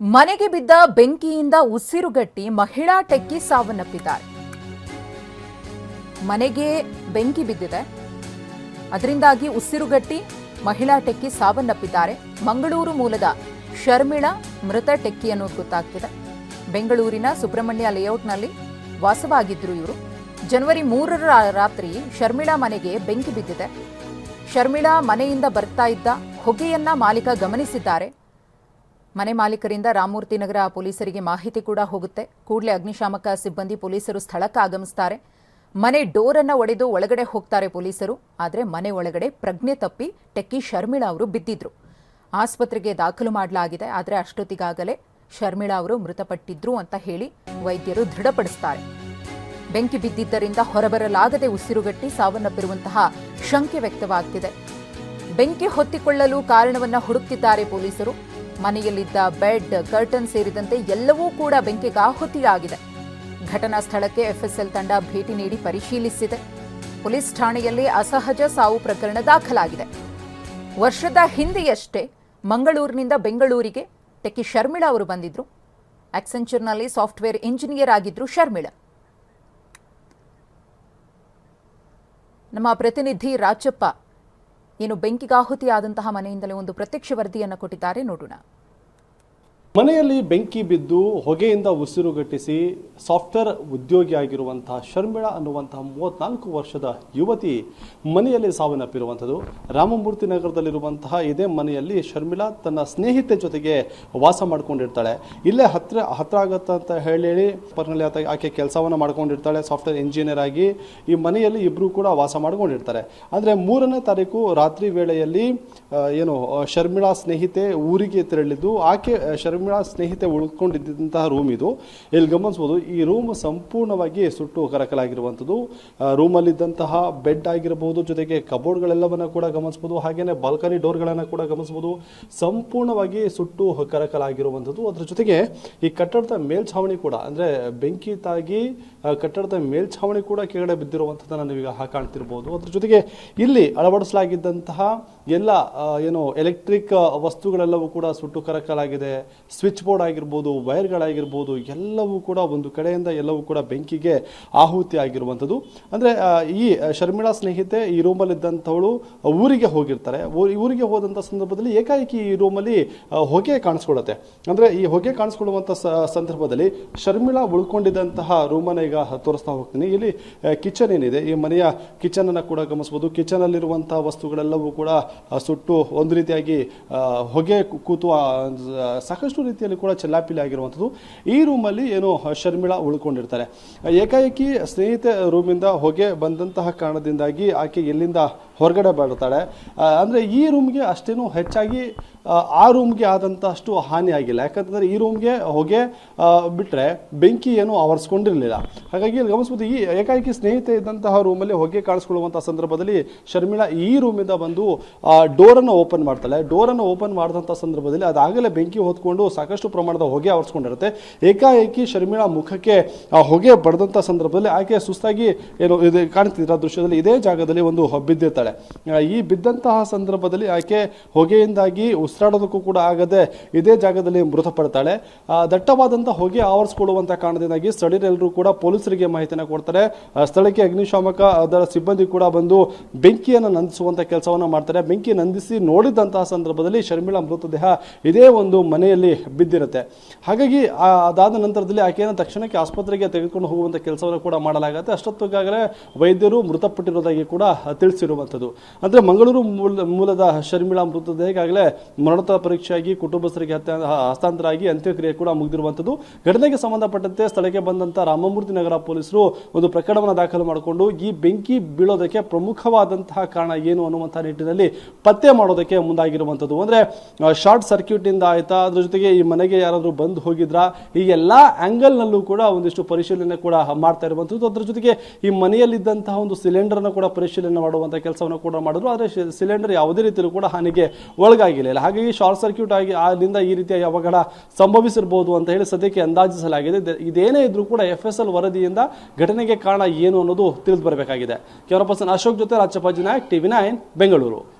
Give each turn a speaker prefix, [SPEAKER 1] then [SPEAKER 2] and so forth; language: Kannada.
[SPEAKER 1] ಮನೆಗೆ ಬಿದ್ದ ಬೆಂಕಿಯಿಂದ ಉಸಿರುಗಟ್ಟಿ ಮಹಿಳಾ ಟೆಕ್ಕಿ ಸಾವನ್ನಪ್ಪಿದ್ದಾರೆ. ಮನೆಗೆ ಬೆಂಕಿ ಬಿದ್ದಿದೆ. ಅದರಿಂದಾಗಿ ಉಸಿರುಗಟ್ಟಿ ಮಹಿಳಾ ಟೆಕ್ಕಿ ಸಾವನ್ನಪ್ಪಿದ್ದಾರೆ. ಮಂಗಳೂರು ಮೂಲದ ಶರ್ಮಿಳಾ ಮೃತ ಟೆಕ್ಕಿ ಅನ್ನೋದು ಗೊತ್ತಾಗ್ತಿದೆ. ಬೆಂಗಳೂರಿನ ಸುಬ್ರಹ್ಮಣ್ಯ ಲೇಔಟ್ನಲ್ಲಿ ವಾಸವಾಗಿದ್ದರು ಇವರು. ಜನವರಿ ಮೂರರ ರಾತ್ರಿ ಶರ್ಮಿಳಾ ಮನೆಗೆ ಬೆಂಕಿ ಬಿದ್ದಿದೆ. ಶರ್ಮಿಳಾ ಮನೆಯಿಂದ ಬರ್ತಾ ಇದ್ದ ಹೊಗೆಯನ್ನ ಮಾಲೀಕ ಗಮನಿಸಿದ್ದಾರೆ. ಮನೆ ಮಾಲೀಕರಿಂದ ರಾಮಮೂರ್ತಿ ನಗರ ಪೊಲೀಸರಿಗೆ ಮಾಹಿತಿ ಕೂಡ ಹೋಗುತ್ತೆ. ಕೂಡಲೇ ಅಗ್ನಿಶಾಮಕ ಸಿಬ್ಬಂದಿ ಪೊಲೀಸರು ಸ್ಥಳಕ್ಕೆ ಆಗಮಿಸ್ತಾರೆ. ಮನೆ ಡೋರನ್ನು ಒಡೆದು ಒಳಗಡೆ ಹೋಗ್ತಾರೆ ಪೊಲೀಸರು. ಆದರೆ ಮನೆ ಒಳಗಡೆ ಪ್ರಜ್ಞೆ ತಪ್ಪಿ ಟೆಕ್ಕಿ ಶರ್ಮಿಳಾ ಅವರು ಬಿದ್ದಿದ್ರು. ಆಸ್ಪತ್ರೆಗೆ ದಾಖಲು ಮಾಡಲಾಗಿದೆ. ಆದರೆ ಅಷ್ಟೊತ್ತಿಗಾಗಲೇ ಶರ್ಮಿಳಾ ಅವರು ಮೃತಪಟ್ಟಿದ್ರು ಅಂತ ಹೇಳಿ ವೈದ್ಯರು ದೃಢಪಡಿಸ್ತಾರೆ. ಬೆಂಕಿ ಬಿದ್ದಿದ್ದರಿಂದ ಹೊರಬರಲಾಗದೆ ಉಸಿರುಗಟ್ಟಿ ಸಾವನ್ನಪ್ಪಿರುವಂತಹ ಶಂಕೆ ವ್ಯಕ್ತವಾಗ್ತಿದೆ. ಬೆಂಕಿ ಹೊತ್ತಿಕೊಳ್ಳಲು ಕಾರಣವನ್ನ ಹುಡುಕ್ತಿದ್ದಾರೆ ಪೊಲೀಸರು. ಮನೆಯಲ್ಲಿದ್ದ ಬೆಡ್ ಕರ್ಟನ್ ಸೇರಿದಂತೆ ಎಲ್ಲವೂ ಕೂಡ ಬೆಂಕಿಗೆ ಆಹುತಿಯಾಗಿದೆ. ಘಟನಾ ಸ್ಥಳಕ್ಕೆ ಎಫ್ಎಸ್ಎಲ್ ತಂಡ ಭೇಟಿ ನೀಡಿ ಪರಿಶೀಲಿಸಿದೆ. ಪೊಲೀಸ್ ಠಾಣೆಯಲ್ಲಿ ಅಸಹಜ ಸಾವು ಪ್ರಕರಣ ದಾಖಲಾಗಿದೆ. ವರ್ಷದ ಹಿಂದೆಯಷ್ಟೇ ಮಂಗಳೂರಿನಿಂದ ಬೆಂಗಳೂರಿಗೆ ಟೆಕ್ಕಿ ಶರ್ಮಿಳಾ ಅವರು ಬಂದಿದ್ರು. ಆಕ್ಸೆಂಚರ್ನಲ್ಲಿ ಸಾಫ್ಟ್ವೇರ್ ಇಂಜಿನಿಯರ್ ಆಗಿದ್ರು ಶರ್ಮಿಳಾ. ನಮ್ಮ ಪ್ರತಿನಿಧಿ ರಾಜಪ್ಪ ಏನು ಬೆಂಕಿಗಾಹುತಿಯಾದಂತಹ ಮನೆಯಿಂದಲೇ ಒಂದು ಪ್ರತ್ಯಕ್ಷ ವರದಿಯನ್ನು ಕೊಟ್ಟಿದ್ದಾರೆ. ನೋಡೋಣ.
[SPEAKER 2] ಮನೆಯಲ್ಲಿ ಬೆಂಕಿ ಬಿದ್ದು ಹೊಗೆಯಿಂದ ಉಸಿರುಗಟ್ಟಿಸಿ ಸಾಫ್ಟ್ವೇರ್ ಉದ್ಯೋಗಿ ಆಗಿರುವಂತಹ ಶರ್ಮಿಳಾ ಅನ್ನುವಂತಹ ಮೂವತ್ನಾಲ್ಕು ವರ್ಷದ ಯುವತಿ ಮನೆಯಲ್ಲಿ ಸಾವನ್ನಪ್ಪಿರುವಂಥದ್ದು. ರಾಮಮೂರ್ತಿ ನಗರದಲ್ಲಿರುವಂತಹ ಇದೇ ಮನೆಯಲ್ಲಿ ಶರ್ಮಿಳಾ ತನ್ನ ಸ್ನೇಹಿತೆ ಜೊತೆಗೆ ವಾಸ ಮಾಡ್ಕೊಂಡಿರ್ತಾಳೆ. ಇಲ್ಲೇ ಹತ್ರ ಹತ್ರ ಆಗತ್ತೆ ಅಂತ ಹೇಳಿ ಪರ್ನಲ್ಲಿ ಆತ ಆಕೆ ಕೆಲಸವನ್ನು ಮಾಡ್ಕೊಂಡಿರ್ತಾಳೆ ಸಾಫ್ಟ್ವೇರ್ ಇಂಜಿನಿಯರ್ ಆಗಿ ಈ ಮನೆಯಲ್ಲಿ ಇಬ್ಬರು ಕೂಡ ವಾಸ ಮಾಡ್ಕೊಂಡಿರ್ತಾರೆ. ಆದರೆ ಮೂರನೇ ತಾರೀಕು ರಾತ್ರಿ ವೇಳೆಯಲ್ಲಿ ಏನು ಶರ್ಮಿಳಾ ಸ್ನೇಹಿತೆ ಊರಿಗೆ ತೆರಳಿದ್ದು ಆಕೆ ಆ, ಶರ್ಮಿಳಾ ಸ್ನೇಹಿತೆ ಉಳ್ಕೊಂಡಿದ್ದಂತಹ ರೂಮ್ ಇದು. ಇಲ್ಲಿ ಗಮನಿಸ್ಬೋದು, ಈ ರೂಮ್ ಸಂಪೂರ್ಣವಾಗಿ ಸುಟ್ಟು ಕರಕಲಾಗಿರುವಂಥದ್ದು. ರೂಮಲ್ಲಿದ್ದಂತಹ ಬೆಡ್ ಆಗಿರಬಹುದು ಜೊತೆಗೆ ಕಬೋರ್ಡ್ಗಳೆಲ್ಲವನ್ನ ಕೂಡ ಗಮನಿಸ್ಬೋದು, ಹಾಗೇನೆ ಬಾಲ್ಕನಿ ಡೋರ್ಗಳನ್ನು ಕೂಡ ಗಮನಿಸ್ಬೋದು. ಸಂಪೂರ್ಣವಾಗಿ ಸುಟ್ಟು ಕರಕಲಾಗಿರುವಂಥದ್ದು. ಅದರ ಜೊತೆಗೆ ಈ ಕಟ್ಟಡದ ಮೇಲ್ಛಾವಣಿ ಕೂಡ, ಅಂದರೆ ಬೆಂಕಿ ತಾಗಿ ಕಟ್ಟಡದ ಮೇಲ್ಛಾವಣಿ ಕೂಡ ಕೆಳಗಡೆ ಬಿದ್ದಿರುವಂಥದ್ದನ್ನು ನೀವೀಗ ಕಾಣ್ತಿರ್ಬೋದು. ಅದ್ರ ಜೊತೆಗೆ ಇಲ್ಲಿ ಅಳವಡಿಸಲಾಗಿದ್ದಂತಹ ಎಲ್ಲ ಏನು ಎಲೆಕ್ಟ್ರಿಕ್ ವಸ್ತುಗಳೆಲ್ಲವೂ ಕೂಡ ಸುಟ್ಟು ಕರಕಲಾಗಿದೆ. ಸ್ವಿಚ್ ಬೋರ್ಡ್ ಆಗಿರ್ಬೋದು, ವೈರ್ಗಳಾಗಿರ್ಬೋದು, ಎಲ್ಲವೂ ಕೂಡ ಒಂದು ಕಡೆಯಿಂದ ಎಲ್ಲವೂ ಕೂಡ ಬೆಂಕಿಗೆ ಆಹುತಿ ಆಗಿರುವಂಥದ್ದು. ಅಂದರೆ ಈ ಶರ್ಮಿಳಾ ಸ್ನೇಹಿತೆ ಈ ರೂಮಲ್ಲಿದ್ದಂಥವಳು ಊರಿಗೆ ಹೋಗಿರ್ತಾರೆ. ಊರಿಗೆ ಹೋದಂಥ ಸಂದರ್ಭದಲ್ಲಿ ಏಕಾಏಕಿ ಈ ರೂಮಲ್ಲಿ ಹೊಗೆ ಕಾಣಿಸ್ಕೊಳ್ಳುತ್ತೆ. ಅಂದರೆ, ಈ ಹೊಗೆ ಕಾಣಿಸ್ಕೊಳ್ಳುವಂಥ ಸಂದರ್ಭದಲ್ಲಿ ಶರ್ಮಿಳಾ ಉಳ್ಕೊಂಡಿದ್ದಂತಹ ರೂಮನ್ನು ಈಗ ತೋರಿಸ್ತಾ ಹೋಗ್ತೀನಿ. ಇಲ್ಲಿ ಕಿಚನ್ ಏನಿದೆ? ಈ ಮನೆಯ ಕಿಚನನ್ನು ಕೂಡ ಗಮನಿಸ್ಬೋದು. ಕಿಚನಲ್ಲಿರುವಂಥ ವಸ್ತುಗಳೆಲ್ಲವೂ ಕೂಡ ಸುಟ್ಟು ಒಂದು ರೀತಿಯಾಗಿ ಹೊಗೆ ಕೂತು ಸಾಕಷ್ಟು ರೀತಿಯಲ್ಲಿ ಕೂಡ ಚೆಲ್ಲಾಪಿಲಿ ಆಗಿರುವಂಥದ್ದು. ಈ ರೂಮಲ್ಲಿ ಏನು ಶರ್ಮಿಳಾ ಉಳ್ಕೊಂಡಿರ್ತಾರೆ. ಏಕಾಏಕಿ ಸ್ನೇಹಿತೆ ರೂಮಿಂದ ಹೊಗೆ ಬಂದಂತಹ ಕಾರಣದಿಂದಾಗಿ ಆಕೆ ಎಲ್ಲಿಂದ ಹೊರಗಡೆ ಬರ್ತಾಳೆ? ಅಂದರೆ ಈ ರೂಮ್ಗೆ ಅಷ್ಟೇನು ಹೆಚ್ಚಾಗಿ ಆ, ರೂಮ್ಗೆ ರೂಮ್ಗೆ ಆದಂತಷ್ಟು ಹಾನಿ ಆಗಿಲ್ಲ. ಯಾಕಂತಂದರೆ ಈ ರೂಮ್ಗೆ ಹೊಗೆ ಬಿಟ್ಟರೆ ಬೆಂಕಿ ಏನು ಆವರಿಸ್ಕೊಂಡಿರಲಿಲ್ಲ. ಹಾಗಾಗಿ ಗಮನಿಸ್ಬೋದು ಈ ಏಕಾಏಕಿ ಸ್ನೇಹಿತೆ ಇದ್ದಂತಹ ರೂಮಲ್ಲಿ ಹೊಗೆ ಕಾಣಿಸ್ಕೊಳ್ಳುವಂಥ ಸಂದರ್ಭದಲ್ಲಿ ಶರ್ಮಿಳಾ ಈ ರೂಮಿಂದ ಬಂದು ಡೋರನ್ನು ಓಪನ್ ಮಾಡ್ತಾಳೆ. ಡೋರನ್ನು ಓಪನ್ ಮಾಡಿದಂಥ ಸಂದರ್ಭದಲ್ಲಿ ಅದಾಗಲೇ ಬೆಂಕಿ ಹೊತ್ಕೊಂಡು ಸಾಕಷ್ಟು ಪ್ರಮಾಣದ ಹೊಗೆ ಆವರಿಸ್ಕೊಂಡಿರುತ್ತೆ. ಏಕಾಏಕಿ ಶರ್ಮಿಳಾ ಮುಖಕ್ಕೆ ಹೊಗೆ ಬಡದಂಥ ಸಂದರ್ಭದಲ್ಲಿ ಆಕೆ ಸುಸ್ತಾಗಿ ಏನು ಇದು ಕಾಣ್ತಿದ್ರ ದೃಶ್ಯದಲ್ಲಿ ಇದೇ ಜಾಗದಲ್ಲಿ ಒಂದು ಬಿದ್ದಿರ್ತಾಳೆ. ಈ ಬಿದ್ದಂತಹ ಸಂದರ್ಭದಲ್ಲಿ ಆಕೆ ಹೊಗೆಯಿಂದಾಗಿ ಉಸಿರಾಡೋದಕ್ಕೂ ಕೂಡ ಆಗದೆ ಇದೇ ಜಾಗದಲ್ಲಿ ಮೃತಪಡ್ತಾಳೆ. ದಟ್ಟವಾದಂಥ ಹೊಗೆ ಆವರಿಸಿಕೊಳ್ಳುವಂಥ ಕಾರಣದಿಂದಾಗಿ ಸ್ಥಳೀಯರೆಲ್ಲರೂ ಕೂಡ ಪೊಲೀಸರಿಗೆ ಮಾಹಿತಿಯನ್ನು ಕೊಡ್ತಾರೆ. ಸ್ಥಳಕ್ಕೆ ಅಗ್ನಿಶಾಮಕ, ಅದರ ಸಿಬ್ಬಂದಿ ಕೂಡ ಬಂದು ಬೆಂಕಿಯನ್ನು ನಂದಿಸುವಂಥ ಕೆಲಸವನ್ನು ಮಾಡ್ತಾರೆ. ಬೆಂಕಿ ನಂದಿಸಿ ನೋಡಿದಂತಹ ಸಂದರ್ಭದಲ್ಲಿ ಶರ್ಮಿಳಾ ಮೃತದೇಹ ಇದೇ ಒಂದು ಮನೆಯಲ್ಲಿ ಬಿದ್ದಿರುತ್ತೆ. ಹಾಗಾಗಿ ಅದಾದ ನಂತರದಲ್ಲಿ ಆಕೆಯನ್ನು ತಕ್ಷಣಕ್ಕೆ ಆಸ್ಪತ್ರೆಗೆ ತೆಗೆದುಕೊಂಡು ಹೋಗುವಂಥ ಕೆಲಸವನ್ನು ಕೂಡ ಮಾಡಲಾಗುತ್ತೆ. ಅಷ್ಟೊತ್ತಿಗಾಗಲೇ ವೈದ್ಯರು ಮೃತಪಟ್ಟಿರೋದಾಗಿ ಕೂಡ ತಿಳಿಸಿರುವಂಥದ್ದು. ಅಂದರೆ ಮಂಗಳೂರು ಮೂಲ, ಮೂಲದ ಶರ್ಮಿಳಾ ಮೃತದೇಹ ಮರಣೋತ್ತರ ಪರೀಕ್ಷೆಯಾಗಿ ಕುಟುಂಬಸ್ಥರಿಗೆ ಹತ್ಯೆ ಹಸ್ತಾಂತರ ಆಗಿ ಅಂತ್ಯಕ್ರಿಯೆ ಕೂಡ ಮುಗಿದಿರುವಂಥದ್ದು. ಘಟನೆಗೆ ಸಂಬಂಧಪಟ್ಟಂತೆ ಸ್ಥಳಕ್ಕೆ ಬಂದಂಥ ರಾಮಮೂರ್ತಿ ನಗರ ಪೊಲೀಸರು ಒಂದು ಪ್ರಕರಣವನ್ನು ದಾಖಲು ಮಾಡಿಕೊಂಡು, ಈ ಬೆಂಕಿ ಬೀಳೋದಕ್ಕೆ ಪ್ರಮುಖವಾದಂತಹ ಕಾರಣ ಏನು ಅನ್ನುವಂಥ ನಿಟ್ಟಿನಲ್ಲಿ ಪತ್ತೆ ಮಾಡೋದಕ್ಕೆ ಮುಂದಾಗಿರುವಂಥದ್ದು. ಅಂದರೆ ಶಾರ್ಟ್ ಸರ್ಕ್ಯೂಟ್ನಿಂದ ಆಯ್ತಾ, ಅದ್ರ ಜೊತೆಗೆ ಈ ಮನೆಗೆ ಯಾರಾದರೂ ಬಂದು ಹೋಗಿದ್ರಾ, ಈ ಎಲ್ಲ ಆ್ಯಂಗಲ್ನಲ್ಲೂ ಕೂಡ ಒಂದಿಷ್ಟು ಪರಿಶೀಲನೆ ಕೂಡ ಮಾಡ್ತಾ ಇರುವಂಥದ್ದು. ಅದ್ರ ಜೊತೆಗೆ ಈ ಮನೆಯಲ್ಲಿದ್ದಂತಹ ಒಂದು ಸಿಲಿಂಡರ್ನ ಕೂಡ ಪರಿಶೀಲನೆ ಮಾಡುವಂಥ ಕೆಲಸವನ್ನು ಕೂಡ ಮಾಡಿದ್ರು. ಆದರೆ ಸಿಲಿಂಡರ್ ಯಾವುದೇ ರೀತಿಯಲ್ಲೂ ಕೂಡ ಹಾನಿಗೆ ಒಳಗಾಗಿಲ್ಲ. ಹಾಗಾಗಿ ಶಾರ್ಟ್ ಸರ್ಕ್ಯೂಟ್ ಆಗಿ ಅಲ್ಲಿಂದ ಈ ರೀತಿಯ ಅವಘಡ ಸಂಭವಿಸಿರ್ಬೋದು ಅಂತ ಹೇಳಿ ಸದ್ಯಕ್ಕೆ ಅಂದಾಜಿಸಲಾಗಿದೆ. ಇದ್- ಇದೇನೇ ಇದ್ರೂ ಕೂಡ ಎಫ್ ಎಸ್ ಎಲ್ ವರದಿಯಿಂದ ಘಟನೆಗೆ ಕಾರಣ ಏನು ಅನ್ನೋದು ತಿಳಿದು ಬರಬೇಕಾಗಿದೆ. ಕ್ಯಾಮರಾ ಪರ್ಸನ್ ಅಶೋಕ್ ಜೊತೆ ರಾಜಪ್ಪಾಜಿ ನಾಯಕ್, ಟಿವಿ ನೈನ್, ಬೆಂಗಳೂರು.